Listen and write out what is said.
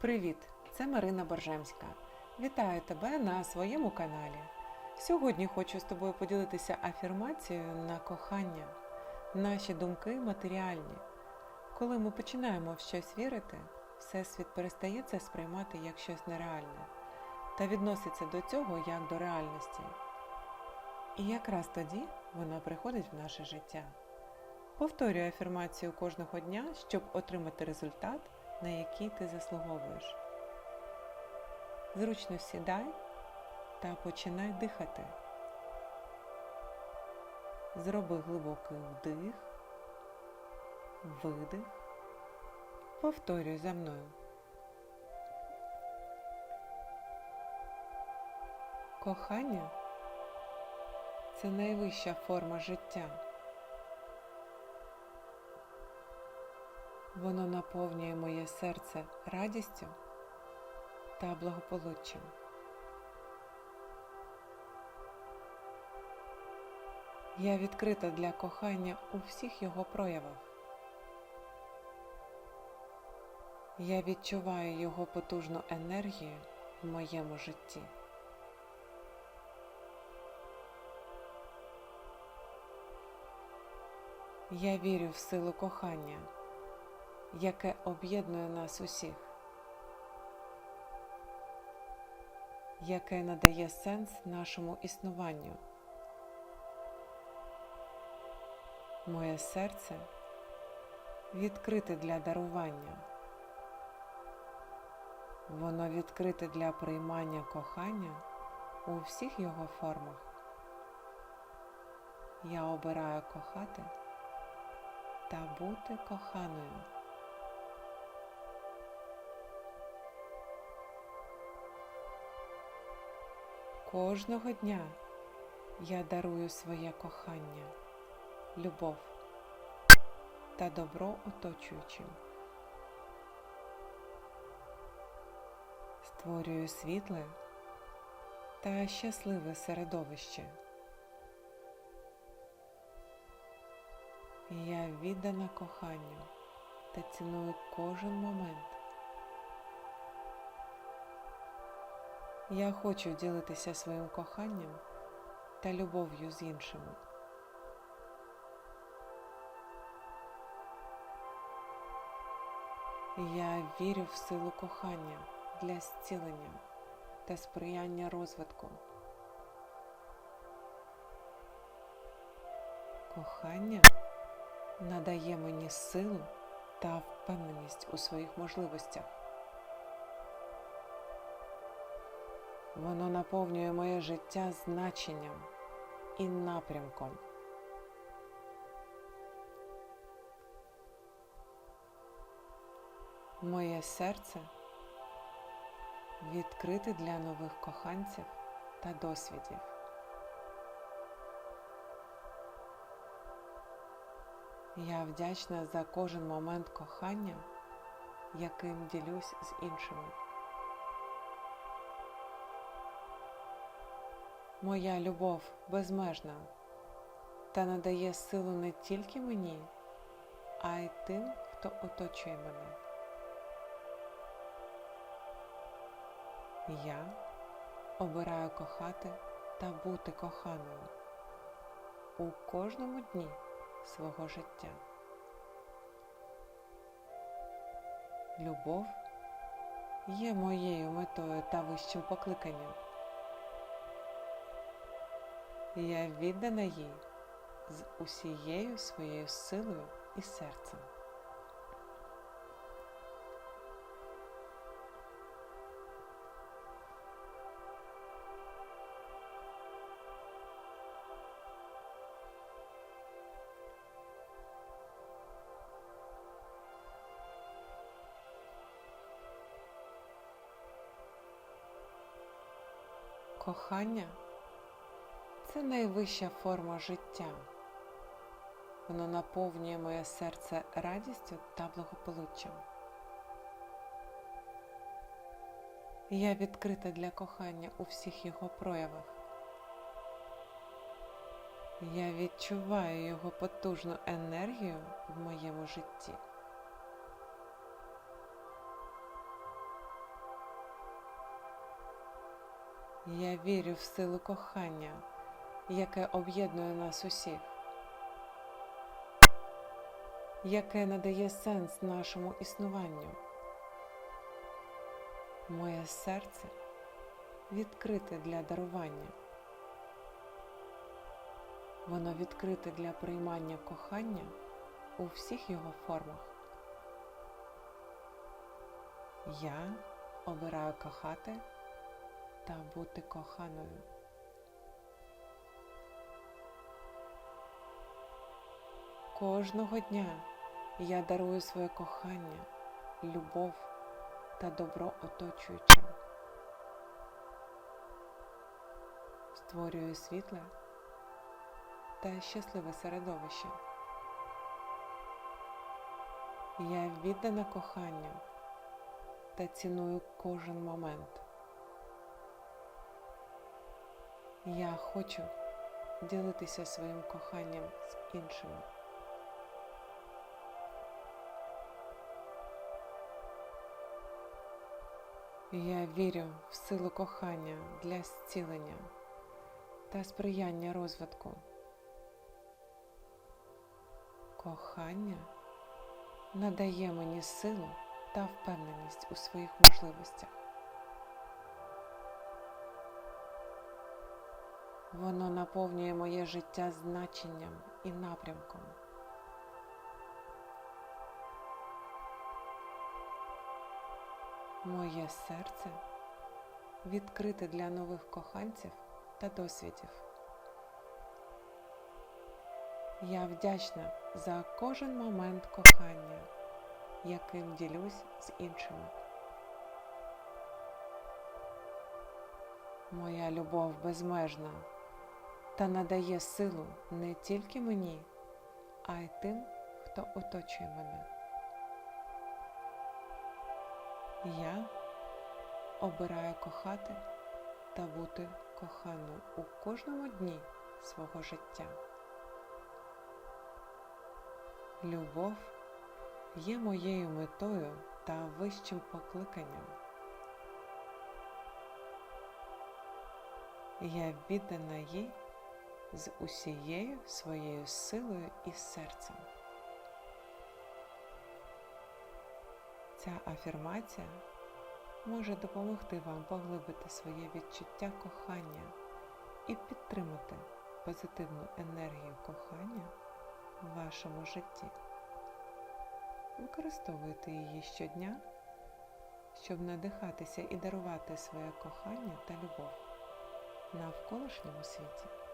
Привіт! Це Марина Боржемська. Вітаю тебе на своєму каналі. Сьогодні хочу з тобою поділитися афірмацією на кохання. Наші думки матеріальні. Коли ми починаємо в щось вірити, Всесвіт перестає це сприймати як щось нереальне та відноситься до цього як до реальності. І якраз тоді вона приходить в наше життя. Повторюй афірмацію кожного дня, щоб отримати результат, на який ти заслуговуєш. Зручно сідай та починай дихати. Зроби глибокий вдих, видих. Повторюй за мною. Кохання це найвища форма життя. Воно наповнює моє серце радістю та благополуччям. Я відкрита для кохання у всіх його проявах. Я відчуваю його потужну енергію в моєму житті. Я вірю в силу кохання, яке об'єднує нас усіх, яке надає сенс нашому існуванню. Моє серце відкрите для дарування. Воно відкрите для приймання кохання у всіх його формах. Я обираю кохати та бути коханою. Кожного дня я дарую своє кохання, любов та добро оточуючим. Створюю світле та щасливе середовище. Я віддана коханню та ціную кожен момент. Я хочу ділитися своїм коханням та любов'ю з іншими. Я вірю в силу кохання для зцілення та сприяння розвитку. Кохання надає мені силу та впевненість у своїх можливостях. Воно наповнює моє життя значенням і напрямком. Моє серце відкрите для нових коханців та досвідів. Я вдячна за кожен момент кохання, яким ділюсь з іншими. Моя любов безмежна та надає силу не тільки мені, а й тим, хто оточує мене. Я обираю кохати та бути коханою у кожному дні свого життя. Любов є моєю метою та вищим покликанням. Я віддана їй з усією своєю силою і серцем. Кохання це найвища форма життя. Воно наповнює моє серце радістю та благополуччям. Я відкрита для кохання у всіх його проявах. Я відчуваю його потужну енергію в моєму житті. Я вірю в силу кохання яке об'єднує нас усіх, яке надає сенс нашому існуванню. Моє серце відкрите для дарування. Воно відкрите для приймання кохання у всіх його формах. Я обираю кохати та бути коханою. Кожного дня я дарую своє кохання, любов та добро оточуючим. Створюю світле та щасливе середовище. Я віддана коханню та ціную кожен момент. Я хочу ділитися своїм коханням з іншими. Я вірю в силу кохання для зцілення та сприяння розвитку. Кохання надає мені силу та впевненість у своїх можливостях. Воно наповнює моє життя значенням і напрямком. Моє серце відкрите для нових коханців та досвідів. Я вдячна за кожен момент кохання, яким ділюсь з іншими. Моя любов безмежна та надає силу не тільки мені, а й тим, хто оточує мене. Я обираю кохати та бути коханою у кожному дні свого життя. Любов є моєю метою та вищим покликанням. Я віддана їй з усією своєю силою і серцем. Ця афірмація може допомогти вам поглибити своє відчуття кохання і підтримати позитивну енергію кохання в вашому житті. Використовуйте її щодня, щоб надихатися і дарувати своє кохання та любов навколишньому світі.